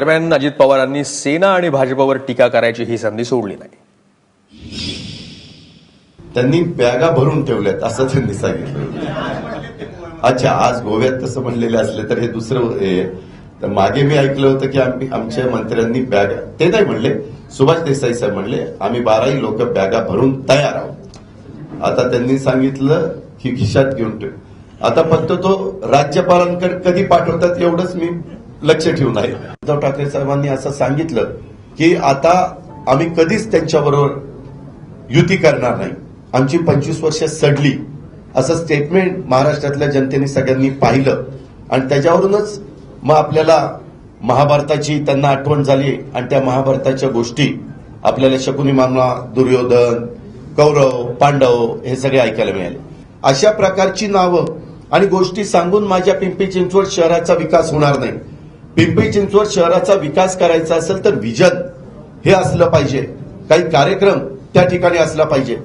दरम्यान अजित पवारांनी सेना आणि भाजपवर टीका करायची ही संधी सोडली नाही. त्यांनी बॅगा भरून ठेवल्यात असं त्यांनी सांगितलं. अच्छा आज गोव्यात तसं म्हणलेले असले तर हे दुसरं तर मागे मी ऐकलं होतं की आम्ही आमच्या मंत्र्यांनी बॅगा ते नाही म्हणले सुभाष देसाई साहेब म्हणले आम्ही बाराही लोक बॅगा भरून तयार आहोत. आता त्यांनी सांगितलं की खिशात घेऊन ठेव. आता फक्त तो राज्यपालांकडे कधी पाठवतात एवढंच मी लक्ष ठेवून आहे. उद्धव ठाकरे साहेबांनी असं सांगितलं की आता आम्ही कधीच त्यांच्याबरोबर युती करणार नाही. आमची पंचवीस वर्ष सडली. असं स्टेटमेंट महाराष्ट्रातल्या जनतेने सगळ्यांनी पाहिलं. आणि त्याच्यावरूनच मग आपल्याला महाभारताची त्यांना आठवण झाली आणि त्या महाभारताच्या गोष्टी आपल्याला शकुनी मामला दुर्योधन कौरव पांडव हे सगळे ऐकायला मिळाले. अशा प्रकारची नावं आणि गोष्टी सांगून माझ्या पिंपरी चिंचवड शहराचा विकास होणार नाही. पिंपरी चिंचवड शहराचा विकास करायचा असेल तर व्हिजन हे असलं पाहिजे. काही कार्यक्रम त्या ठिकाणी असला पाहिजे.